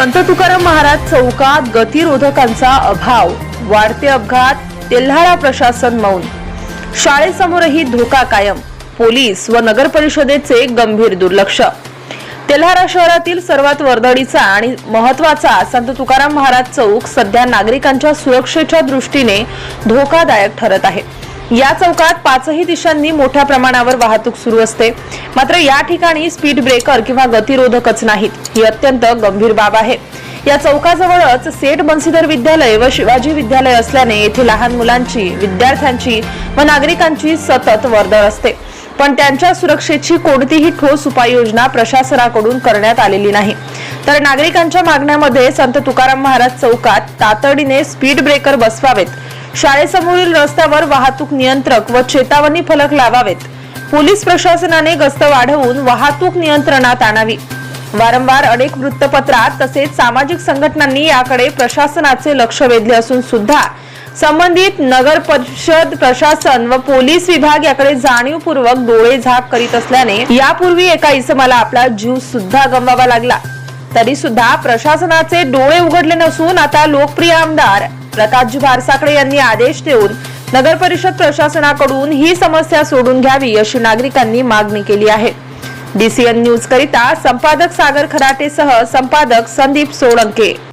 संत तुकाराम महाराज चौकात गतिरोधकांचा अभाव वाढते अपघात तेल्हारा प्रशासन मौन. शाळेसमोरही धोका कायम पोलीस व नगर परिषदेचे गंभीर दुर्लक्ष. तेल्हारा शहरातील सर्वात वर्दळीचा आणि महत्त्वाचा संत तुकाराम महाराज चौक सध्या नागरिकांच्या सुरक्षेच्या दृष्टीने धोकादायक ठरत आहे. या चौकात पाचही दिशांनी मोठ्या प्रमाणावर वाहतूक सुरू असते. मात्र या ठिकाणी स्पीड ब्रेकर किंवा गतिरोधकच नाहीत. ही अत्यंत गंभीर बाब आहे. या चौकाजवळच सेठ बन्सीधर विद्यालय व शिवाजी विद्यालय असल्याने येथे लहान मुलांची विद्यार्थ्यांची व नागरिकांची सतत वर्दळ असते. पण त्यांच्या सुरक्षेची कोणतीही ठोस उपाययोजना प्रशासनाकडून करण्यात आलेली नाही. तर नागरिकांच्या मागण्यामध्ये संत तुकाराम महाराज चौकात तातडीने स्पीड ब्रेकर बसवावेत. शाळेसमोरील रस्त्यावर वाहतूक नियंत्रक व चेतावणी फलक लावावेत. पोलीस प्रशासनाने गस्त वाढवून वाहतूक नियंत्रणात आणावी. वारंवार अनेक वृत्तपत्रात तसेच सामाजिक संघटनांनी याकडे प्रशासनाचे लक्ष वेधले असून सुद्धा संबंधित नगर परिषद प्रशासन व पोलीस विभाग याकडे जाणीवपूर्वक डोळे झाक करीत असल्याने यापूर्वी एका इसमाला आपला जीव सुद्धा गमवावा लागला. तरी सुद्धा प्रशासनाचे डोळे उघडले नसून आता लोकप्रिय आमदार प्रतापजी भारसाकडे यांनी आदेश देऊन नगर परिषद प्रशासनाकडून ही समस्या सोडून घ्यावी अशी नागरिकांनी मागणी केली आहे. डीसीएन न्यूज करिता संपादक सागर खराटेसह संपादक संदीप सोळंके.